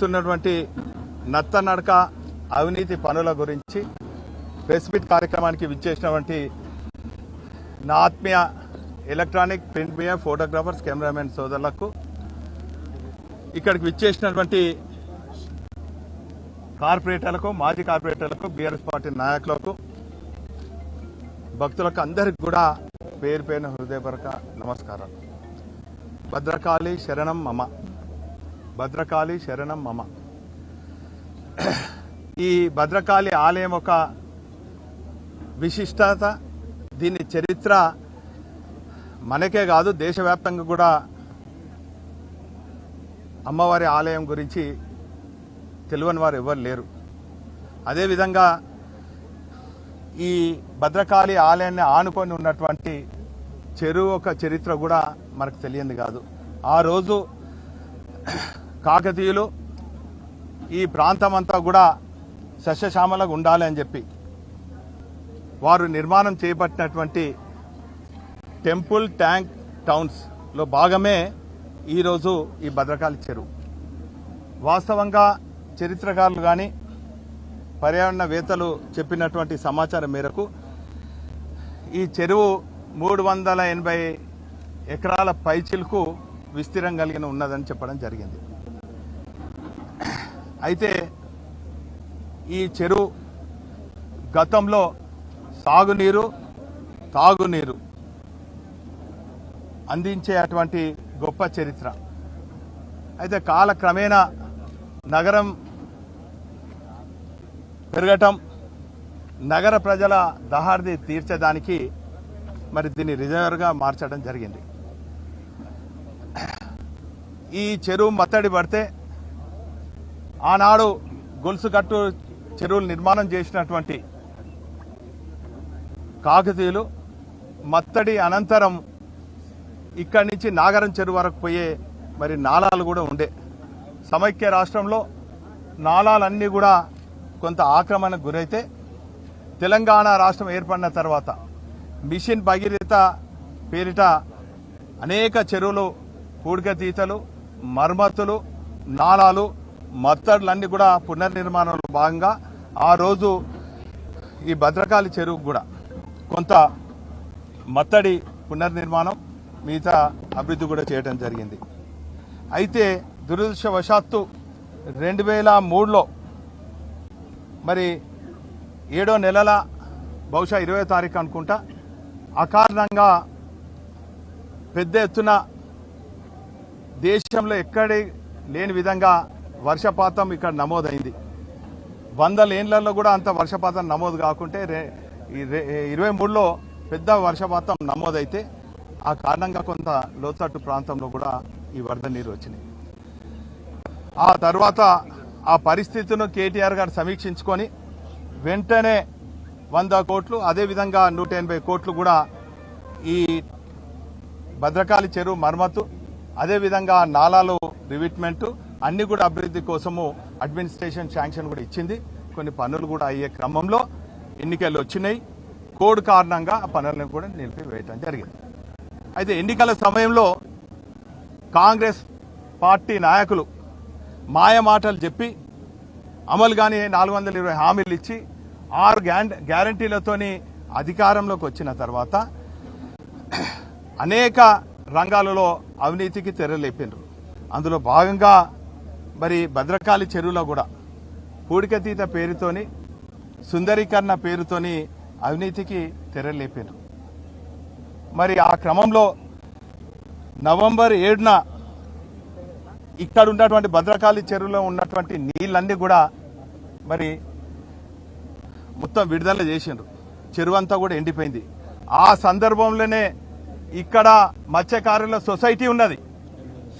చేస్తున్నటువంటి నత్తనడక అవినీతి పనుల గురించి ప్రెస్ మీట్ కార్యక్రమానికి విచ్చేసినటువంటి నా ఆత్మీయ electronic print media photographers cameramen సోదరులకు ఇక్కడికి విచ్చేసినటువంటి కార్పొరేటర్లకు మాజీ కార్పొరేటర్లకు బీఆర్ఎస్ పార్టీ నాయకులకు భక్తులకు అందరికి కూడా పేరు పేరున హృదయపరక నమస్కారాలు. భద్రకాళి శరణం మమ. భద్రకాళి శరణం మమ. ఈ భద్రకాళి ఆలయం ఒక విశిష్టత. దీని చరిత్ర మనకే కాదు దేశవ్యాప్తంగా కూడా అమ్మవారి ఆలయం గురించి తెలియని వారు ఎవరు లేరు. అదేవిధంగా ఈ భద్రకాళి ఆలయాన్ని ఆనుకొని ఉన్నటువంటి చెరువు ఒక చరిత్ర కూడా మనకు తెలియంది కాదు. ఆ రోజు కాకతీయులు ఈ ప్రాంతం అంతా కూడా సస్యశ్యామలకు ఉండాలి అని చెప్పి వారు నిర్మాణం చేపట్టినటువంటి టెంపుల్ ట్యాంక్ టౌన్స్లో భాగమే ఈరోజు ఈ భద్రకాళి చెరువు. వాస్తవంగా చరిత్రకారులు కానీ పర్యావరణవేత్తలు చెప్పినటువంటి సమాచారం మేరకు ఈ చెరువు మూడు వందల ఎనభై ఎకరాల పైచిలకు విస్తీర్ణం కలిగిన ఉన్నదని చెప్పడం జరిగింది. అయితే ఈ చెరువు గతంలో సాగునీరు తాగునీరు అందించే అటువంటి గొప్ప చరిత్ర. అయితే కాలక్రమేణా నగరం పెరగటం నగర ప్రజల దహార్ది తీర్చడానికి మరి దీన్ని రిజర్వ్గా మార్చడం జరిగింది. ఈ చెరువు మత్తడి పడితే ఆనాడు గొలుసుకట్టు చెరువులు నిర్మాణం చేసినటువంటి కాకతీయులు మత్తడి అనంతరం ఇక్కడి నుంచి నాగరం చెరువు వరకు పోయే మరి నాళాలు కూడా ఉండే. సమైక్య రాష్ట్రంలో నాళాలన్నీ కూడా కొంత ఆక్రమణకు గురైతే తెలంగాణ రాష్ట్రం ఏర్పడిన తర్వాత మిషన్ భగీరథ పేరిట అనేక చెరువులు పూడికతీతలు మర్మతులు నాళాలు మత్తడులన్నీ కూడా పునర్నిర్మాణంలో భాగంగా ఆ రోజు ఈ భద్రకాళి చెరువు కూడా కొంత మత్తడి పునర్నిర్మాణం మిగతా అభివృద్ధి కూడా చేయడం జరిగింది. అయితే దురదృష్టవశాత్తు రెండు వేల మూడులో మరి ఏడో నెలల బహుశా ఇరవై తారీఖు అనుకుంటా అకారణంగా పెద్ద ఎత్తున దేశంలో ఎక్కడి లేని విధంగా వర్షపాతం ఇక్కడ నమోదైంది. వందల ఏండ్లలో కూడా అంత వర్షపాతం నమోదు కాకుంటే రే- ఇరవై మూడులో పెద్ద వర్షపాతం నమోదైతే ఆ కారణంగా కొంత లోతట్టు ప్రాంతంలో కూడా ఈ వరద నీరు వచ్చినాయి ఆ తర్వాత ఆ పరిస్థితిను కేటీఆర్ గారు సమీక్షించుకొని వెంటనే వంద కోట్లు అదేవిధంగా నూట ఎనభై కోట్లు కూడా ఈ భద్రకాళి చెరువు మరమ్మతు అదేవిధంగా నాలాలు రివిట్మెంట్ అన్ని కూడా అభివృద్ధి కోసము అడ్మినిస్ట్రేషన్ శాంక్షన్ కూడా ఇచ్చింది. కొన్ని పనులు కూడా అయ్యే క్రమంలో ఎన్నికలు వచ్చినాయి. కోడ్ కారణంగా ఆ పనులను కూడా నిలిపివేయటం జరిగింది. అయితే ఎన్నికల సమయంలో కాంగ్రెస్ పార్టీ నాయకులు మాయ మాటలు చెప్పి అమలు కాని నాలుగు వందల ఇరవై హామీలు ఇచ్చి ఆరు గ్యారంటీలతోని అధికారంలోకి వచ్చిన తర్వాత అనేక రంగాలలో అవినీతికి తెరలేపినారు అందులో భాగంగా మరి భద్రకాళి చెరువులో కూడా పూడికతీత పేరుతోని సుందరీకరణ పేరుతోని అవినీతికి తెరలేపారు. మరి ఆ క్రమంలో నవంబర్ ఏడున ఇక్కడ ఉన్నటువంటి భద్రకాళి చెరువులో ఉన్నటువంటి నీళ్ళన్నీ కూడా మరి మొత్తం విడుదల చేసిండ్రు. చెరువు అంతా కూడా ఎండిపోయింది. ఆ సందర్భంలోనే ఇక్కడ మత్స్యకారుల సొసైటీ ఉన్నది.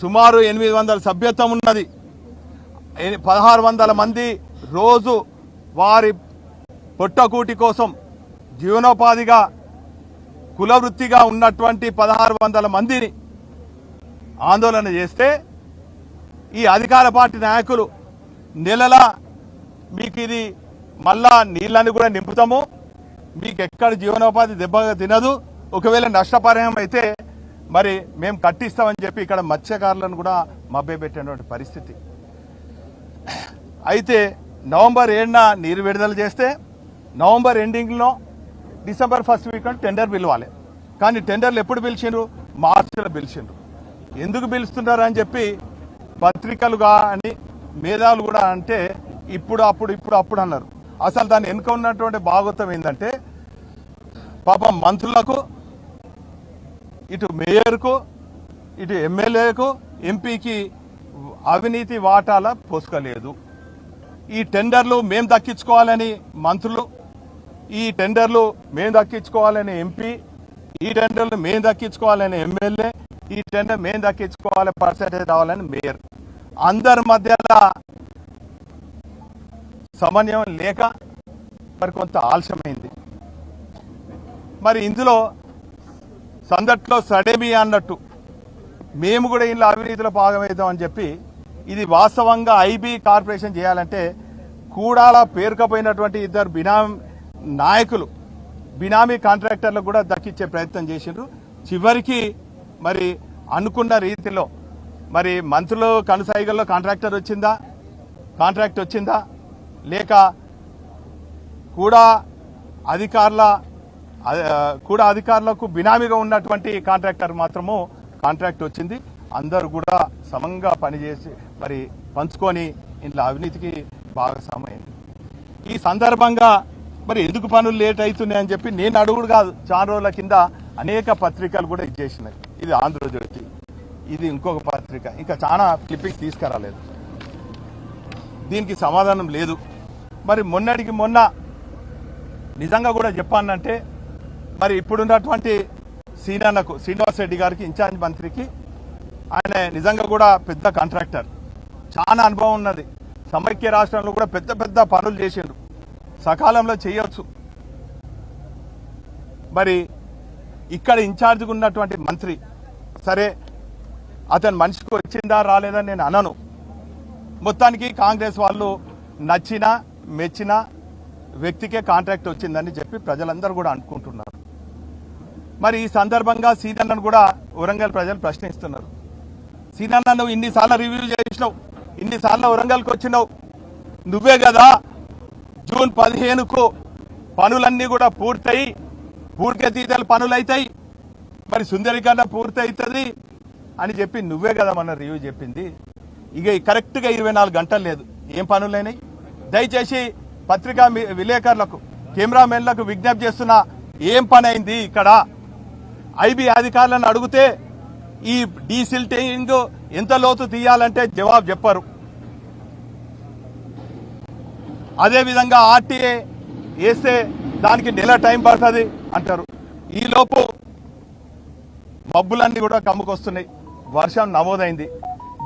సుమారు ఎనిమిది వందల సభ్యత్వం ఉన్నది. పదహారు వందల మంది రోజు వారి పొట్టకూటి కోసం జీవనోపాధిగా కులవృత్తిగా ఉన్నటువంటి పదహారు వందల మందిని ఆందోళన చేస్తే ఈ అధికార పార్టీ నాయకులు నెలలా మీకు ఇది మళ్ళా నీళ్ళని కూడా నింపుతాము. మీకు ఎక్కడ జీవనోపాధి దెబ్బగా తినదు. ఒకవేళ నష్టపరిహారం అయితే మరి మేము కట్టిస్తామని చెప్పి ఇక్కడ మత్స్యకారులను కూడా మభ్యపెట్టినటువంటి పరిస్థితి. అయితే నవంబర్ ఏడున నీరు విడుదల చేస్తే నవంబర్ ఎండింగ్లో డిసెంబర్ ఫస్ట్ వీక్ టెండర్ పిలవాలి. కానీ టెండర్లు ఎప్పుడు పిలిచిండ్రు? మార్చిలో పిలిచిండ్రు. ఎందుకు పిలుస్తున్నారు అని చెప్పి పత్రికలు కానీ మేధావులు కూడా అంటే ఇప్పుడు అప్పుడు ఇప్పుడు అప్పుడు అన్నారు. అసలు దాని వెనుక ఉన్నటువంటి భాగోత్వం ఏంటంటే పాపం మంత్రులకు ఇటు మేయర్కు ఇటు ఎమ్మెల్యేకు ఎంపీకి అవినీతి వాటాల పోసుకోలేదు ఈ టెండర్లు మేము దక్కించుకోవాలని మంత్రులు ఈ టెండర్లు మేం దక్కించుకోవాలని ఎంపీ ఈ టెండర్లు మేము దక్కించుకోవాలని ఎమ్మెల్యే ఈ టెండర్ మేం దక్కించుకోవాలి పర్సెంటేజ్ రావాలని మేయర్. అందరి మధ్యలో సమన్వయం లేక మరి కొంత ఆలస్యమైంది. మరి ఇందులో సందట్లో సడేమి అన్నట్టు మేము కూడా ఇంట్లో అవినీతిలో భాగమవుతామని చెప్పి ఇది వాస్తవంగా ఐబీ కార్పొరేషన్ చేయాలంటే కూడాల పేరుకపోయినటువంటి ఇద్దరు బినామీ నాయకులు బినామీ కాంట్రాక్టర్లకు కూడా దక్కించే ప్రయత్నం చేసిండ్రు. చివరికి మరి అనుకున్న రీతిలో మరి మంత్రులు కనుసైగల్లో కాంట్రాక్టర్ వచ్చిందా? కాంట్రాక్ట్ వచ్చిందా? లేక కూడా అధికారుల కూడా అధికారులకు బినామీగా ఉన్నటువంటి కాంట్రాక్టర్ మాత్రము కాంట్రాక్ట్ వచ్చింది. అందరూ కూడా సమంగా పనిచేసి మరి పంచుకొని ఇంట్లో అవినీతికి భాగస్వామైంది ఈ సందర్భంగా మరి ఎందుకు పనులు లేట్ అవుతున్నాయని చెప్పి నేను అడుగుడు కాదు. చాలా రోజుల కింద అనేక పత్రికలు కూడా ఇచ్చేసినాయి ఇది ఆంధ్రజ్యోతి. ఇది ఇంకొక పత్రిక. ఇంకా చాలా క్లిప్పింగ్స్ తీసుకురాలేదు. దీనికి సమాధానం లేదు. మరి మొన్నటికి మొన్న నిజంగా కూడా చెప్పానంటే మరి ఇప్పుడున్నటువంటి సీనన్నకు శ్రీనివాస్ రెడ్డి గారికి ఇన్ఛార్జ్ మంత్రికి ఆయన నిజంగా కూడా పెద్ద కాంట్రాక్టర్. చాలా అనుభవం ఉన్నది. సమైక్య రాష్ట్రంలో కూడా పెద్ద పెద్ద పనులు చేసిండు సకాలంలో చేయొచ్చు. మరి ఇక్కడ ఇన్ఛార్జ్గా ఉన్నటువంటి మంత్రి సరే అతను మనిషికి వచ్చిందా రాలేదని నేను అనను. మొత్తానికి కాంగ్రెస్ వాళ్ళు నచ్చిన మెచ్చిన వ్యక్తికే కాంట్రాక్ట్ వచ్చిందని చెప్పి ప్రజలందరూ కూడా అనుకుంటున్నారు. మరి ఈ సందర్భంగా సీనన్నను కూడా వరంగల్ ప్రజలు ప్రశ్నిస్తున్నారు. సీనన్న నువ్వు ఇన్నిసార్లు రివ్యూ చేసినావు? ఇన్నిసార్లు వరంగల్కి వచ్చినావు. నువ్వే కదా జూన్ పదిహేనుకు పనులన్నీ కూడా పూర్తయి పూర్తితీతలు పనులు అవుతాయి మరి సుందరికన్న పూర్తి అవుతుంది అని చెప్పి నువ్వే కదా మన రివ్యూ చెప్పింది. ఇక కరెక్ట్గా ఇరవై నాలుగు గంటలు లేదు. ఏం పనులైనాయి? దయచేసి పత్రికా మి- విలేకరులకు కెమెరామెన్లకు విజ్ఞప్తి చేస్తున్న ఏం పని అయింది ఇక్కడ? ఐబీ అధికారులను అడిగితే ఈ డీసిల్టింగ్ ఎంత లోతు తీయాలంటే జవాబు చెప్పరు. అదేవిధంగా ఆర్టీఏ వేస్తే దానికి నెల టైం పడుతుంది అంటారు. ఈలోపు మబ్బులన్నీ కూడా కమ్ముకొస్తున్నాయి. వర్షం నమోదైంది.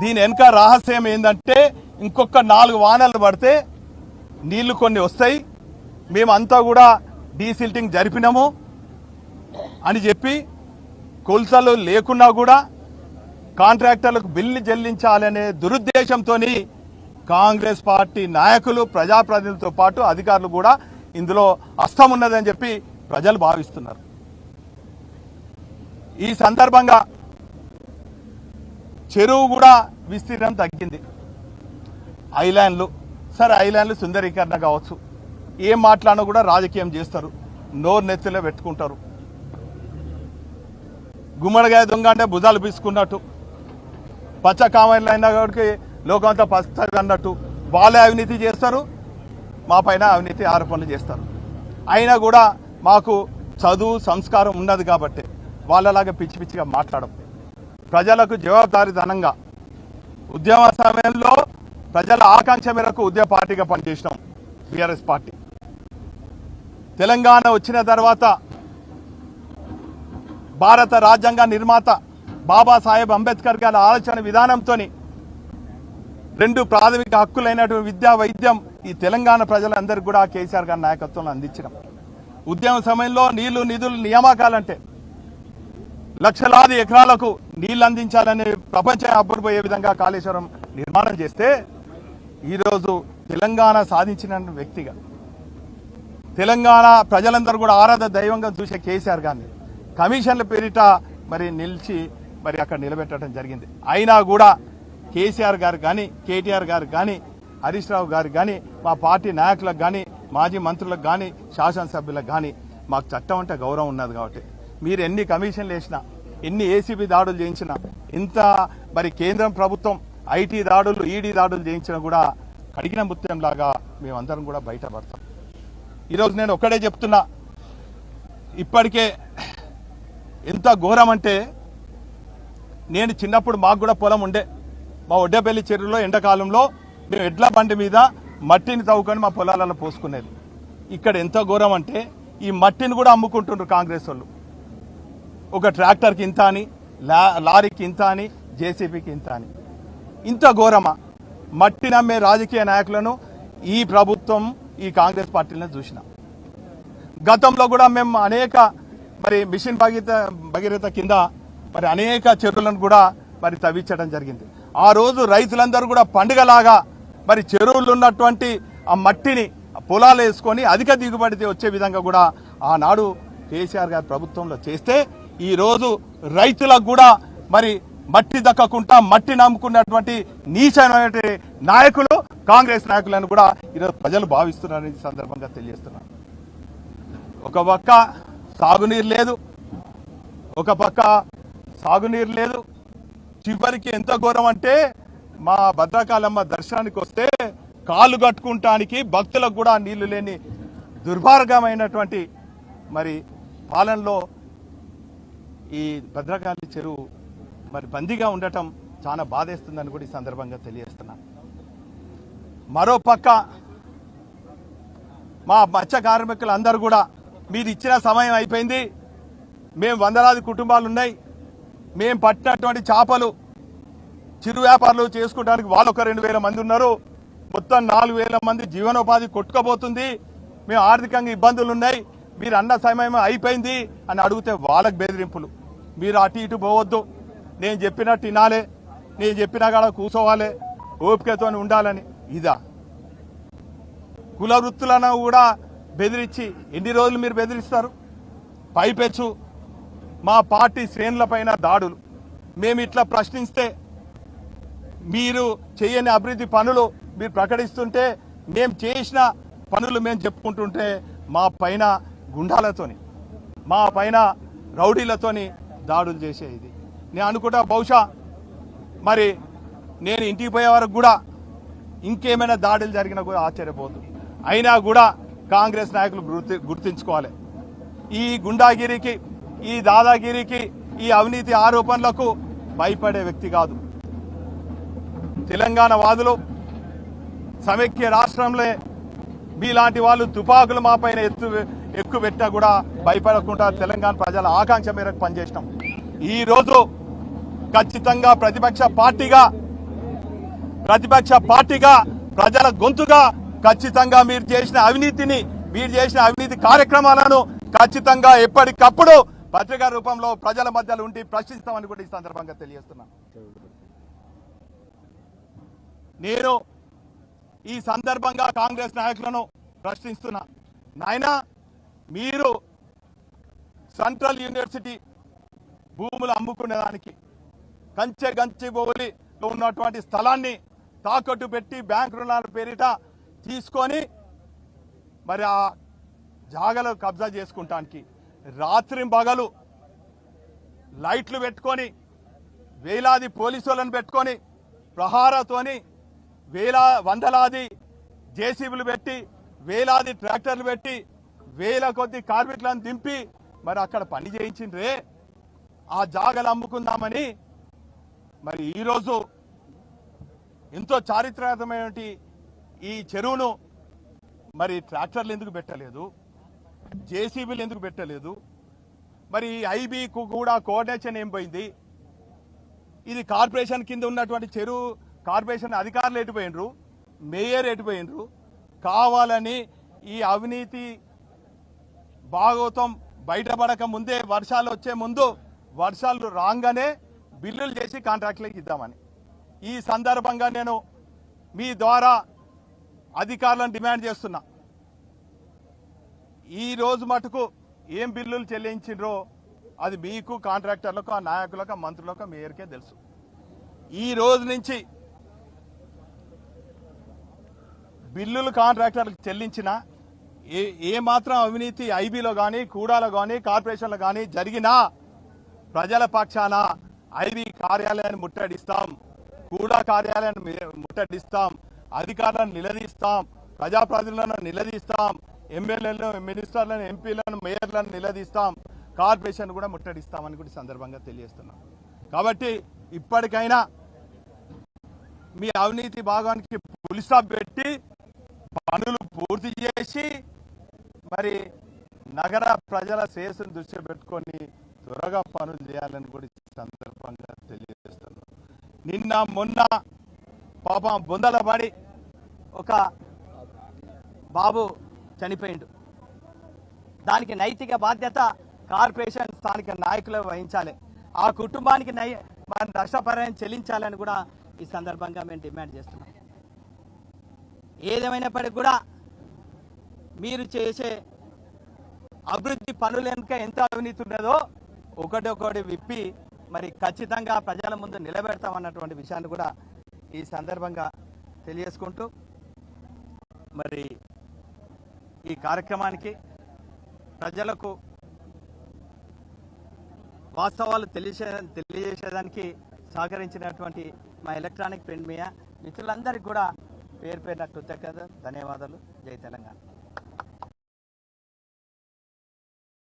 దీని వెనుక రహస్యం ఏంటంటే ఇంకొక నాలుగు వానలు పడితే నీళ్ళు కొన్ని వస్తాయి. మేమంతా కూడా డీసిల్టింగ్ జరిపినాము అని చెప్పి కొలతలు లేకున్నా కూడా కాంట్రాక్టర్లకు బిల్లు చెల్లించాలనే దురుద్దేశంతో కాంగ్రెస్ పార్టీ నాయకులు ప్రజాప్రతినిధులతో పాటు అధికారులు కూడా ఇందులో అస్తం ఉన్నదని చెప్పి ప్రజలు భావిస్తున్నారు. ఈ సందర్భంగా చెరువు కూడా విస్తీర్ణం తగ్గింది. ఐలాండ్లు సరే ఐలాండ్లు సుందరీకరణ కావచ్చు. ఏం మాట్లాడినా కూడా రాజకీయం చేస్తారు. నోరు నెత్తిలో పెట్టుకుంటారు. గుమ్మడికాయ దొంగ అంటే భుజాలు పీసుకున్నట్టు. పచ్చ కామెర్లు అయినా కాబట్టి లోకంతా పచ్చగా అన్నట్టు వాళ్ళే అవినీతి చేస్తారు మా పైన అవినీతి ఆరోపణలు చేస్తారు. అయినా కూడా మాకు చదువు సంస్కారం ఉన్నది కాబట్టి వాళ్ళలాగా పిచ్చి పిచ్చిగా మాట్లాడం ప్రజలకు జవాబుదారీతనంగా ఉద్యమ సమయంలో ప్రజల ఆకాంక్ష మేరకు ఉద్యమ పార్టీగా పనిచేసినాం బీఆర్ఎస్ పార్టీ. తెలంగాణ వచ్చిన తర్వాత భారత రాజ్యాంగ నిర్మాత బాబాసాహెబ్ అంబేద్కర్ గారి ఆలోచన విధానంతో రెండు ప్రాథమిక హక్కులైనటువంటి విద్యా వైద్యం ఈ తెలంగాణ ప్రజలందరికీ కూడా కేసీఆర్ గారి నాయకత్వంలో అందించడం. ఉద్యమ సమయంలో నీళ్ళు నిధులు నియామకాలంటే లక్షలాది ఎకరాలకు నీళ్ళు అందించాలని ప్రపంచం అబ్బుడిపోయే విధంగా కాళేశ్వరం నిర్మాణం చేస్తే ఈరోజు తెలంగాణ సాధించిన వ్యక్తిగా తెలంగాణ ప్రజలందరూ కూడా ఆరాధ దైవంగా చూసే కేసీఆర్ గారిని. కమిషన్ల పేరిట మరి నిలిచి మరి అక్కడ నిలబెట్టడం జరిగింది. అయినా కూడా కేసీఆర్ గారు కానీ కేటీఆర్ గారు కానీ హరీష్ రావు గారు కానీ మా పార్టీ నాయకులకు కానీ మాజీ మంత్రులకు కానీ శాసనసభ్యులకు కానీ మాకు చట్టం అంటే గౌరవం ఉన్నది కాబట్టి. మీరు ఎన్ని కమిషన్లు వేసినా ఎన్ని ఏసీబీ దాడులు చేయించినా ఇంత మరి కేంద్రం ప్రభుత్వం ఐటీ దాడులు ఈడీ దాడులు చేయించినా కూడా కడిగిన ముత్యంలాగా మేమందరం కూడా బయటపడతాం. ఈరోజు నేను ఒక్కడే చెప్తున్నా ఇప్పటికే ఎంత ఘోరం అంటే నేను చిన్నప్పుడు మాకు కూడా పొలం ఉండే. మా ఒడ్డపల్లి చెరువులో ఎండాకాలంలో మేము ఎడ్ల బండి మీద మట్టిని తవ్వుకొని మా పొలాలలో పోసుకునేది. ఇక్కడ ఎంత ఘోరం అంటే ఈ మట్టిని కూడా అమ్ముకుంటుండ్రు కాంగ్రెస్ వాళ్ళు. ఒక ట్రాక్టర్కి ఇంత అని లా లారీకి ఇంత అని జేసీబీకి ఇంత అని. ఇంత ఘోరమా? మట్టి నమ్మే రాజకీయ నాయకులను ఈ ప్రభుత్వం ఈ కాంగ్రెస్ పార్టీలను చూసిన. గతంలో కూడా మేము అనేక మరి మిషన్ భగీరథ భగీరథ కింద మరి అనేక చెరువులను కూడా మరి తవ్వించడం జరిగింది. ఆ రోజు రైతులందరూ కూడా పండుగలాగా మరి చెరువులు ఉన్నటువంటి ఆ మట్టిని పొలాలు వేసుకొని అధిక దిగుబడి వచ్చే విధంగా కూడా ఆనాడు కేసీఆర్ గారి ప్రభుత్వంలో చేస్తే ఈ రోజు రైతులకు కూడా మరి మట్టి దక్కకుండా మట్టి నమ్ముకున్నటువంటి నీచమైనటువంటి నాయకులు కాంగ్రెస్ నాయకులను కూడా ఈరోజు ప్రజలు భావిస్తున్నారని సందర్భంగా తెలియజేస్తున్నారు ఒక పక్క సాగునీరు లేదు ఒక పక్క సాగునీరు లేదు. చివరికి ఎంత ఘోరం అంటే మా భద్రకాళమ్మ దర్శనానికి వస్తే కాళ్ళు కట్టుకుంటానికి భక్తులకు కూడా నీళ్ళు లేని దుర్భార్గమైనటువంటి మరి పాలనలో ఈ భద్రకాళి చెరువు మరి బందీగా ఉండటం చాలా బాధేస్తుందని కూడా ఈ సందర్భంగా తెలియజేస్తున్నాను మరో పక్క మా మత్స్య కార్మికులు అందరూ కూడా మీరు ఇచ్చిన సమయం అయిపోయింది. మేము వందలాది కుటుంబాలు ఉన్నాయి. మేము పట్టినటువంటి చేపలు చిరు వ్యాపారులు చేసుకోవడానికి వాళ్ళు ఒక రెండు వేల మంది ఉన్నారు. మొత్తం నాలుగు వేల మంది జీవనోపాధి కొట్టుకోబోతుంది మేము ఆర్థికంగా ఇబ్బందులు ఉన్నాయి. మీరు అన్న సమయం అయిపోయింది అని అడిగితే వాళ్ళకి బెదిరింపులు. మీరు అటు ఇటు పోవద్దు. నేను చెప్పినట్టు వినాలే. నేను చెప్పినా కాడ కూర్చోవాలి ఓపికతో ఉండాలని ఇదా. కుల వృత్తులను కూడా బెదిరించి ఎన్ని రోజులు మీరు బెదిరిస్తారు? పైపెచ్చు. మా పార్టీ శ్రేణులపైన దాడులు. మేము ఇట్లా ప్రశ్నిస్తే మీరు చేయని అభివృద్ధి పనులు మీరు ప్రకటిస్తుంటే మేము చేసిన పనులు మేము చెప్పుకుంటుంటే మా పైన గుండాలతోని మా పైన రౌడీలతోని దాడులు చేసేది. నేను అనుకుంటా బహుశా మరి నేను ఇంటికి పోయే వరకు కూడా ఇంకేమైనా దాడులు జరిగినా కూడా ఆశ్చర్యపోతుంది. అయినా కూడా కాంగ్రెస్ నాయకులు గుర్తి గుర్తించుకోవాలి. ఈ గుండాగిరికి ఈ దాదాగిరికి ఈ అవినీతి ఆరోపణలకు భయపడే వ్యక్తి కాదు. తెలంగాణ వాదులు సమైక్య రాష్ట్రంలో మీలాంటి వాళ్ళు తుపాకులు మా పైన ఎత్తు ఎక్కువ పెట్టినా కూడా భయపడకుండా తెలంగాణ ప్రజల ఆకాంక్ష మేరకు పనిచేసినాం. ఈ రోజు ఖచ్చితంగా ప్రతిపక్ష పార్టీగా ప్రతిపక్ష పార్టీగా ప్రజల గొంతుగా ఖచ్చితంగా మీరు చేసిన అవినీతిని మీరు చేసిన అవినీతి కార్యక్రమాలను ఖచ్చితంగా ఎప్పటికప్పుడు పత్రికా రూపంలో ప్రజల మధ్యలో ఉండి ప్రశ్నిస్తామని కూడా ఈ సందర్భంగా తెలియజేస్తున్నాను. నేను ఈ సందర్భంగా కాంగ్రెస్ నాయకులను ప్రశ్నిస్తున్నా. నాయనా మీరు సెంట్రల్ యూనివర్సిటీ భూములు అమ్ముకునేదానికి కంచె గంచి బోలిలో ఉన్నటువంటి స్థలాన్ని తాకట్టు పెట్టి బ్యాంక్ రుణాల పేరిట తీసుకొని మరి ఆ జాగలు కబ్జా చేసుకుంటానికి రాత్రి పగలు లైట్లు పెట్టుకొని వేలాది పోలీసులను పెట్టుకొని ప్రహారతోని వేలా వందలాది జేసీబీలు పెట్టి వేలాది ట్రాక్టర్లు పెట్టి వేల కొద్ది కార్మికులను దింపి మరి అక్కడ పని చేయించిండ్రే. ఆ జాగలు అమ్ముకుందామని మరి ఈరోజు ఎంతో చారిత్రాత్మకమైనటువంటి ఈ చెరువును మరి ట్రాక్టర్లు ఎందుకు పెట్టలేదు? జేసీబీలు ఎందుకు పెట్టలేదు? మరి ఐబీకు కూడా కోఆర్డినేషన్ ఏం పోయింది? ఇది కార్పొరేషన్ కింద ఉన్నటువంటి చెరువు కార్పొరేషన్ అధికారులు ఎటుపోయినరు మేయర్ ఎటుపోయినరు కావాలని ఈ అవినీతి భాగవతం బయటపడక ముందే వర్షాలు వచ్చే ముందు వర్షాలు రాగానే బిల్లులు చేసి కాంట్రాక్ట్లకు ఇద్దామని. ఈ సందర్భంగా నేను మీ ద్వారా అధికారులను డిమాండ్ చేస్తున్నా. ఈ రోజు మటుకు ఏం బిల్లులు చెల్లించిండ్రో అది మీకు కాంట్రాక్టర్లకు ఆ నాయకులకు ఆ మంత్రులకు మేయర్కే తెలుసు. ఈ రోజు నుంచి బిల్లులు కాంట్రాక్టర్లకు చెల్లించిన ఏ ఏ మాత్రం అవినీతి ఐబీలో కానీ కూడాలో కానీ కార్పొరేషన్లో కానీ జరిగినా ప్రజల పక్షాన ఐబీ కార్యాలయాన్ని ముట్టడిస్తాం కూడా కార్యాలయాన్ని ముట్టడిస్తాం అధికారులను నిలదీస్తాం ప్రజాప్రతినిధులను నిలదీస్తాం ఎమ్మెల్యేలను మినిస్టర్లను ఎంపీలను మేయర్లను నిలదీస్తాం. కార్పొరేషన్ కూడా ముట్టడిస్తామని కూడా సందర్భంగా తెలియజేస్తున్నాం. కాబట్టి ఇప్పటికైనా మీ అవినీతి భాగానికి పులిసా పెట్టి పనులు పూర్తి చేసి మరి నగర ప్రజల శ్రేయస్సును దృష్టి పెట్టుకొని త్వరగా పనులు చేయాలని కూడా సందర్భంగా తెలియజేస్తున్నాం. నిన్న మొన్న పాపం బొందల పడి ఒక బాబు చనిపోయిండు. దానికి నైతిక బాధ్యత కార్పొరేషన్ స్థానిక నాయకులు వహించాలి. ఆ కుటుంబానికి నై మనం నష్టపరాయం చెల్లించాలని కూడా ఈ సందర్భంగా మేము డిమాండ్ చేస్తున్నాం. ఏదేమైనప్పటికీ కూడా మీరు చేసే అభివృద్ధి పనులు వెనుక ఎంత అవినీతి ఉన్నదో ఒకటొకటి విప్పి మరి ఖచ్చితంగా ప్రజల ముందు నిలబెడతామన్నటువంటి విషయాన్ని కూడా ఈ సందర్భంగా తెలియజేసుకుంటూ మరి ఈ కార్యక్రమానికి ప్రజలకు వాస్తవాలు తెలిసే తెలియజేసేదానికి సహకరించినటువంటి మా ఎలక్ట్రానిక్ ప్రింట్ మీడియా మిత్రులందరికీ కూడా పేరు పేరిన కృతజ్ఞత ధన్యవాదాలు. జై తెలంగాణ.